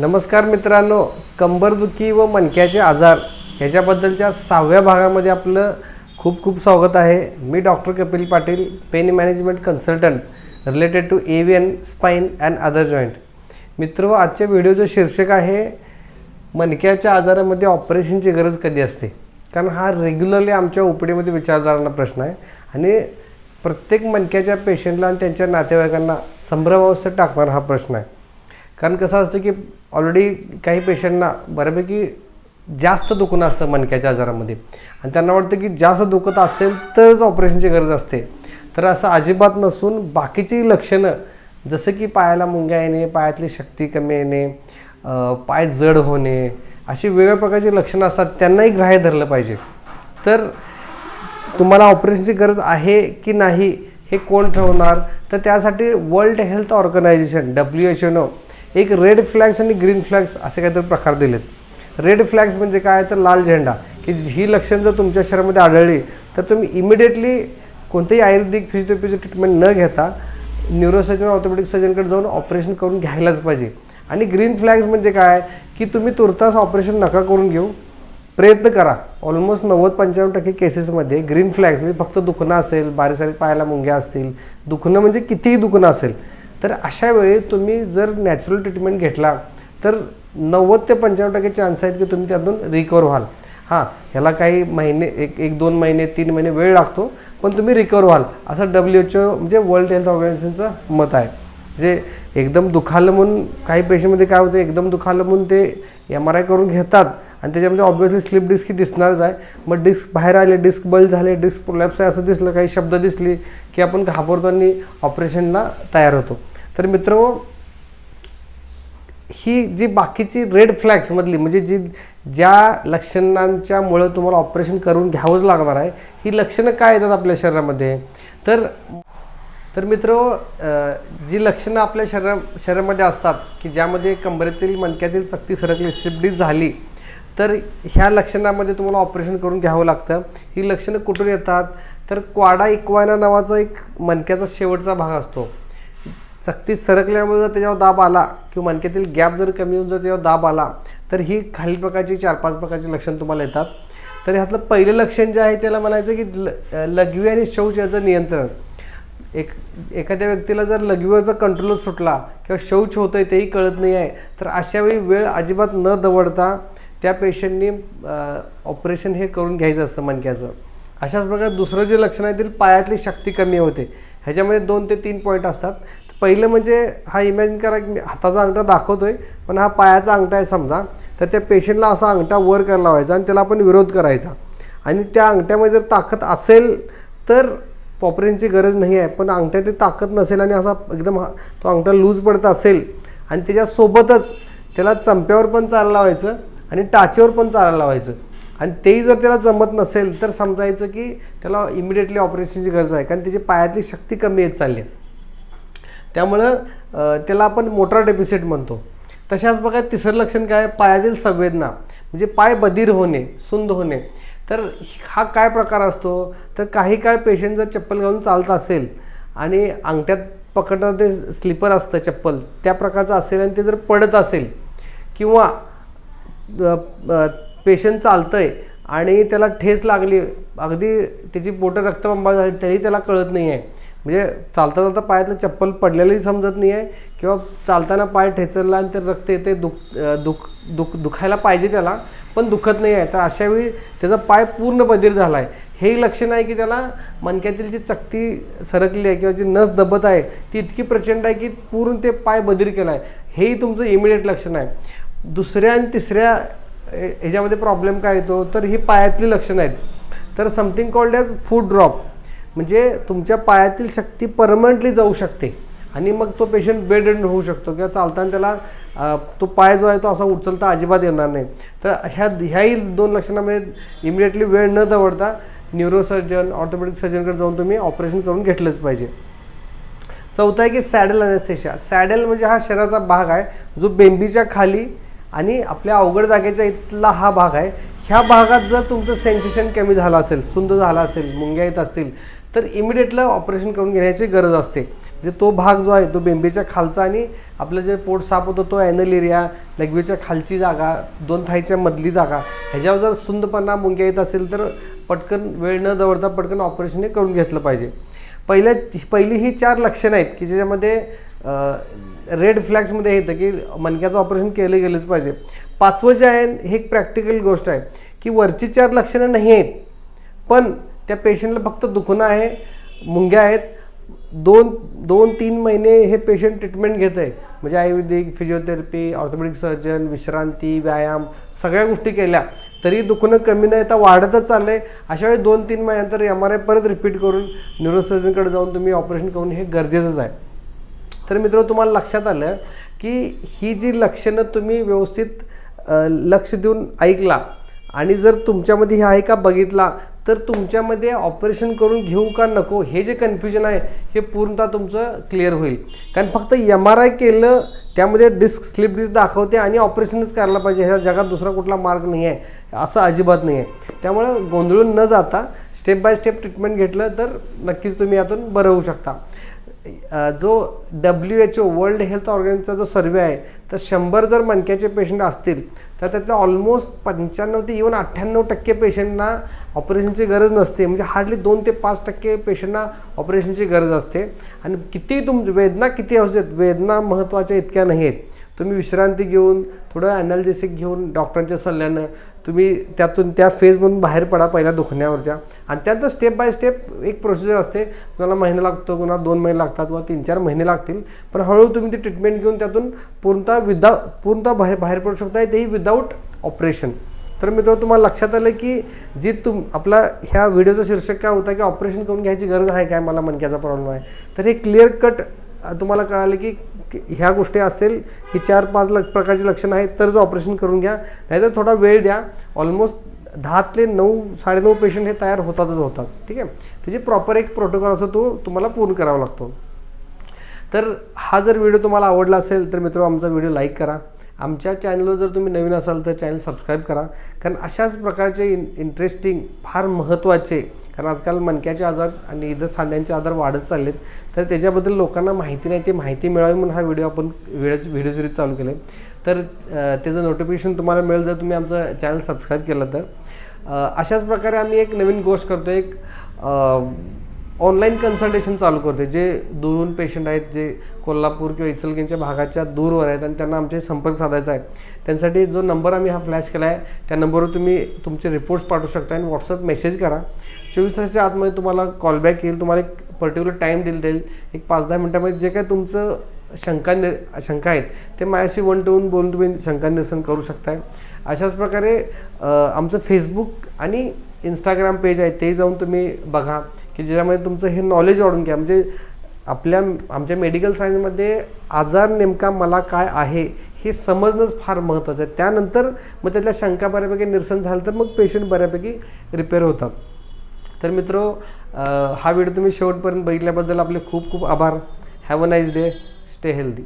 नमस्कार मित्रांनो कंबरदुखी व मणक्याचे आजार ह्याच्याबद्दलच्या सहाव्या भागामध्ये आपलं खूप खूप स्वागत आहे. मी doctor Kapil Patil pain management consultant related to avian spine and other joint. मित्र हो, आजच्या व्हिडिओचं शीर्षक आहे मणक्याच्या आजारामध्ये ऑपरेशनची गरज कधी असते? कारण हा रेग्युलरली आमच्या ओपीडीमध्ये विचारणारा प्रश्न आहे आणि प्रत्येक मणक्याच्या पेशंटला आणि त्यांच्या नातेवाईकांना संभ्रमावस्थेत टाकणारा हा प्रश्न आहे. कारण कसं असतं की ऑलरेडी काही पेशंटना बऱ्यापैकी जास्त दुखणं असतं मणक्याच्या आजारामध्ये. आणि त्यांना वाटतं की जास्त दुखत असेल तरच ऑपरेशनची गरज असते. तर असं अजिबात नसून बाकीची लक्षणं जसं की पायाला मुंग्या येणे पायातली शक्ती कमी येणे पाय जड होणे अशी वेगळ्या प्रकारची लक्षणं असतात त्यांनाही ग्राह्य धरलं पाहिजे. तर तुम्हाला ऑपरेशनची गरज आहे की नाही हे कोण ठरवणार? तर त्यासाठी world health organization W H एनो एक रेड फ्लॅग्स आणि ग्रीन फ्लॅग्स असे काहीतरी प्रकार दिलेत. रेड फ्लॅग्स म्हणजे काय तर लाल झेंडा. की ही लक्षण जर तुमच्या शरीरामध्ये आढळली तर तुम्ही इमिडिएटली कोणतेही आयुर्वेदिक फिजिओथेरपीचं ट्रीटमेंट न घेता न्यूरोसर्जन ऑर्थोपेडिक सर्जनकडे जाऊन ऑपरेशन करून घ्यायलाच पाहिजे. आणि ग्रीन फ्लॅग्स म्हणजे काय? की तुम्ही तुर्तास ऑपरेशन नका करून घेऊ. प्रयत्न करा. ऑलमोस्ट नव्वद पंच्याण्णव टक्के केसेसमध्ये ग्रीन फ्लॅग्स म्हणजे फक्त दुखणं असेल बारीक सारीक पायाला मुंग्या असतील. दुखणं म्हणजे कितीही दुखणं असेल तर अशा वेळी तुम्ही जर नॅचरल ट्रीटमेंट घेतला तर नव्वद ते पंच्याण्णव टक्के चान्स आहेत की तुम्ही त्यातून रिकवर व्हाल. हां ह्याला काही महिने एक एक दोन महिने तीन महिने वेळ लागतो पण तुम्ही रिकवर व्हाल. असं डब्ल्यू एच ओ म्हणजे वर्ल्ड हेल्थ ऑर्गनायझेशनचं मत आहे. जे एकदम दुखालं म्हणून काही पेशंटमध्ये काय होतं एकदम दुखालं म्हणून ते एम आर आय करून घेतात. आणि त्याच्यामध्ये ऑब्व्हियसली स्लिप डिस्क ही दिसणारच आहे. मग डिस्क बाहेर आले डिस्क बल झाले डिस्क प्रोलॅप्स आहे असं दिसलं काही शब्द दिसली की आपण घाबरतो आणि ऑपरेशनला तयार होतो. तर मित्र ही जी बाकीची रेड फ्लॅग्समधली म्हणजे जी ज्या लक्षणांच्यामुळं तुम्हाला ऑपरेशन करून घ्यावंच लागणार आहे ही लक्षणं काय येतात आपल्या शरीरामध्ये? तर तर मित्र जी लक्षणं आपल्या शरीरा शरीरामध्ये असतात की ज्यामध्ये कंबरेतील मणक्यातील चकती सरकली सिपडीज झाली तर ह्या लक्षणामध्ये तुम्हाला ऑपरेशन करून घ्यावं लागतं. ही लक्षणं कुठून येतात? तर क्वाडा इक्वायना नावाचा एक मणक्याचा शेवटचा भाग असतो. चकती सरकल्यामुळे जर त्याच्यावर दाब आला किंवा मणक्यातील गॅप जर कमी होऊन जर त्याच्यावर दाब आला तर ही खालील प्रकारची चार पाच प्रकारची लक्षण तुम्हाला येतात. तर ह्यातलं पहिलं लक्षण जे आहे त्याला म्हणायचं की ल लघवी आणि शौच याचं नियंत्रण. एक एखाद्या व्यक्तीला जर लघवीवरचा कंट्रोलच सुटला किंवा शौच होतं आहे तेही कळत नाही आहे तर अशावेळी वेळ अजिबात न दवडता त्या पेशंटनी ऑपरेशन हे करून घ्यायचं असतं मणक्याचं. अशाच प्रकारे दुसरं जे लक्षण आहे ते पायातली शक्ती कमी होते. ह्याच्यामध्ये दोन ते तीन पॉईंट असतात. पहिलं म्हणजे हा इमॅजिन करा की मी हाताचा अंगठा दाखवतोय पण हा पायाचा अंगठा आहे समजा तर त्या पेशंटला असा अंगठा वर करायला लावायचा आणि त्याला आपण विरोध करायचा. आणि त्या अंगठ्यामध्ये जर ताकद असेल तर पॉपरेनची गरज नाही आहे पण अंगठ्यात ताकद नसेल आणि असा एकदम हा- तो अंगठा लूज पडत असेल आणि त्याच्यासोबतच त्याला चंप्यावर पण चालायला लावायचं आणि टाचेवर पण चालायला लावायचं. आणि तेही जर त्याला जमत नसेल तर समजायचं की त्याला इमिडिएटली ऑपरेशनची गरज आहे कारण त्याची पायातली शक्ती कमी येत चालली आहे. त्यामुळं त्याला आपण मोटर डेफिसिट म्हणतो. तशाच बघा तिसरं लक्षण काय? पायातील संवेदना म्हणजे पाय बधीर होणे सुंद होणे. तर हा काय प्रकार असतो? तर काही काळ पेशंट जर चप्पल घालून चालत असेल आणि अंगठ्यात पकडणं ते स्लिपर असतं चप्पल त्या प्रकारचं असेल आणि ते जर पडत असेल किंवा पेशंट चालतं आहे आणि त्याला ठेस लागली अगदी त्याची बोटं रक्तबंबा झाली तरी त्याला कळत नाही आहे म्हणजे चालता चालता पायातलं चप्पल पडलेलंही समजत नाही आहे किंवा चालताना पाय ठेचरला आणि ते रक्त येते दुख दुख दुख दुखायला पाहिजे त्याला पण दुखत नाही आहे तर अशावेळी त्याचा पाय पूर्ण बधीर झाला आहे हेही लक्षण आहे की त्याला मणक्यातील जी चकती सरकली आहे किंवा जी नस दबत आहे ती इतकी प्रचंड आहे की पूर्ण ते पाय बधीर केला आहे हेही तुमचं इमिडिएट लक्षण आहे दुसऱ्या आणि तिसऱ्या हे- ह्याच्यामध्ये प्रॉब्लेम काय येतो? तर ही पायातली लक्षणं आहेत. तर something called as food drop म्हणजे तुमच्या पायातील शक्ती परमनंटली जाऊ शकते. आणि मग तो पेशंट बेड एंड होऊ शकतो किंवा चालताना त्याला तो पाय जो आहे तो असा उचलता अजिबात येणार नाही. तर ह्या ह्याही दोन लक्षणामध्ये इमिडिएटली वेळ न दवडता न्यूरोसर्जन ऑर्थोपेडिक सर्जनकडे जाऊन तुम्ही ऑपरेशन करून घेतलंच पाहिजे. चौथा आहे की सॅडल अनेस्थेशिया सॅडल म्हणजे हा शरीराचा भाग आहे जो बेंबीच्या खाली आणि आपल्या अवघड जागेच्या इथला हा भाग आहे. ह्या भागात जर तुमचं सेन्सेशन कमी झालं असेल सुंद झालं असेल मुंग्या येत असतील तर इमिडिएटला ऑपरेशन करून घेण्याची गरज असते. म्हणजे तो भाग जो आहे तो बेंबीच्या खालचा आणि आपलं जे पोट साफ होतं तो ॲनल एरिया लघवीच्या खालची जागा दोन थाईच्या मधली जागा ह्याच्यावर जर सुंदपणा मुंग्या येत असेल तर पटकन वेळ न दवडता पटकन ऑपरेशन हे करून घेतलं पाहिजे. पहिल्या पहिली ही चार लक्षणं आहेत की ज्याच्यामध्ये रेड फ्लॅग्समध्ये येतं की मणक्याचं ऑपरेशन केलं गेलंच पाहिजे. पाचवं जे आहे हे एक प्रॅक्टिकल गोष्ट आहे की वरची चार लक्षणं नाही आहेत पण त्या पेशंटला फक्त दुखणं आहे मुंग्या आहेत. दोन दोन तीन महिने हे पेशंट ट्रीटमेंट घेत आहे. म्हणजे आयुर्वेदिक फिजिओथेरपी ऑर्थोपेडिक सर्जन विश्रांती व्यायाम सगळ्या गोष्टी केल्या. तरी दुखणं कमी नाही तर वाढतच चाललं आहे अशा वेळी दोन तीन महिन्यानंतर एम आर आय परत रिपीट करून न्यूरोसर्जनकडे जाऊन तुम्ही ऑपरेशन करून हे गरजेचंच आहे. तर मित्र तुम्हाला लक्षात आलं की ही जी लक्षणं तुम्ही व्यवस्थित लक्ष देऊन ऐकला आणि जर तुमच्यामध्ये हे आहे का बघितला तर तुमच्यामध्ये ऑपरेशन करून घेऊ का नको हे जे कन्फ्युजन आहे हे पूर्णतः तुमचं क्लिअर होईल. कारण फक्त एम आर आय केलं त्यामध्ये डिस्क स्लिप डिस्क दाखवते आणि ऑपरेशनच करायला पाहिजे. ह्या जगात दुसरा कुठला मार्ग नाही आहे. असं अजिबात नाही आहे. त्यामुळं गोंधळून न जाता स्टेप बाय स्टेप ट्रीटमेंट घेतलं तर नक्कीच तुम्ही यातून बरं होऊ शकता. जो W H O world health ऑर्गनायझेशनचा जो सर्वे आहे तर शंभर जर मणक्याचे पेशंट असतील तर त्यातलं ऑलमोस्ट पंच्याण्णव ते इवन अठ्ठ्याण्णव टक्के पेशंटना ऑपरेशनची गरज नसते. म्हणजे हार्डली दोन ते पाच टक्के पेशंटना ऑपरेशनची गरज असते. आणि किती तुम वेदना किती असू देत वेदना महत्त्वाच्या इतक्या नाही आहेत तुम्ही विश्रांती घेऊन थोडं ॲनालिसिक घेऊन डॉक्टरांच्या सल्ल्यानं तुम्ही त्यातून त्या फेजमधून बाहेर पडा पहिल्या दुखण्यावरच्या. आणि त्यानंतर स्टेप बाय स्टेप एक प्रोसिजर असते कुणाला महिना लागतो कुणाला दोन महिने लागतात किंवा तीन चार महिने लागतील पण हळूहळू तुम्ही ती ट्रीटमेंट घेऊन त्यातून पूर्णतः विदा पूर्णतः बाहेर बाहेर पडू शकता तेही विदाऊट ऑपरेशन तर मित्र तुम्हाला लक्षात आलं की जी तुम आपला ह्या व्हिडिओचं शीर्षक काय होता की ऑपरेशन करून घ्यायची गरज आहे काय? मला मनक्याचा प्रॉब्लेम आहे. तर हे क्लिअर कट तुम्हाला कळालं की ह्या गोष्टी असेल ही चार पाच लक प्रकारची लक्षणं आहेत तरच ऑपरेशन करून घ्या. नाहीतर थोडा वेळ द्या. ऑलमोस्ट दहातले नऊ साडेनऊ पेशंट हे तयार होतातच होतात. ठीक आहे? त्याची प्रॉपर एक प्रोटोकॉल असतो तो तुम्हाला पूर्ण करावा लागतो. तर हा जर व्हिडिओ तुम्हाला आवडला असेल तर मित्र आमचा व्हिडिओ लाईक करा. आमच्या चॅनलवर जर तुम्ही नवीन असाल तर चॅनल सबस्क्राईब करा. कारण अशाच प्रकारचे इन इंटरेस्टिंग फार महत्त्वाचे कारण आजकाल मणक्याचे आजार आणि इतर सांध्यांचे आजार वाढत चाललेत. तर त्याच्याबद्दल लोकांना माहिती नाही ते माहिती मिळावी म्हणून हा व्हिडिओ आपण व्हिडिओ व्हिडिओ सिरीज चालू केले तर त्याचं नोटिफिकेशन तुम्हाला मिळेल जर तुम्ही आमचं चॅनल सबस्क्राईब केलं तर. अशाच प्रकारे आम्ही एक नवीन गोष्ट करतो एक ऑनलाईन कन्सल्टेशन चालू करते. जे दुरून पेशंट आहेत जे कोल्हापूर किंवा इचलगेंच्या भागाच्या दूरवर आहेत आणि त्यांना आमचे संपर्क साधायचा आहे. त्यांसाठी जो नंबर आम्ही हा फ्लॅश केला आहे त्या नंबरवर तुम्ही तुमचे रिपोर्ट्स पाठवू शकता आणि व्हॉट्सअप मेसेज करा. चोवीस तासाच्या आतमध्ये तुम्हाला कॉलबॅक येईल तुम्हाला एक पर्टिक्युलर टाईम दिल जाईल एक पाच दहा मिनटामध्ये जे काय तुमचं शंका निर शंका आहेत ते माझ्याशी वन टू वन बोलून तुम्ही शंका निरसन करू शकताय. अशाच प्रकारे आमचं फेसबुक आणि इंस्टाग्राम पेज आहे ते जाऊन तुम्ही बघा. की ज्याच्यामध्ये तुमचं हे नॉलेज वाढून घ्या. म्हणजे आपल्या आमच्या मेडिकल सायन्समध्ये आजार नेमका मला काय आहे हे समजणंच फार महत्त्वाचं आहे. त्यानंतर मग त्यातल्या शंका बऱ्यापैकी निरसन झालं तर मग पेशंट बऱ्यापैकी रिपेअर होतात. तर मित्र हा व्हिडिओ तुम्ही शेवटपर्यंत बघितल्याबद्दल आपले खूप खूप आभार. Have a nice day stay healthy